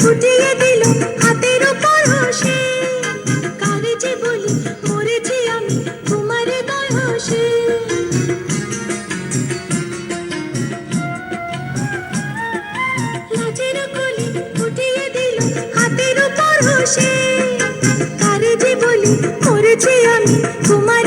ফুটিয়ে দিল হাতের উপর হোসে। কারে যে বলি, মরেছি আমি তোমার গায়ে হোসে লাজের কলি ফুটিয়ে দিল হাতের উপর হোসে। কারে যে বলি, মরেছি আমি তোমার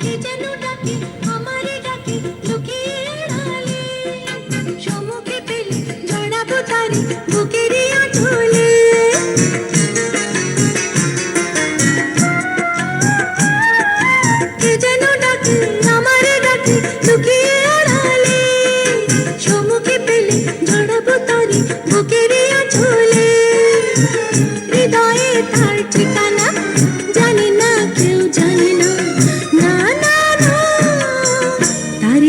কে যেন তার ঠিকানা জানি কেউ জানে না। না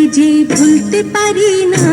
যে ভুলতে পারি না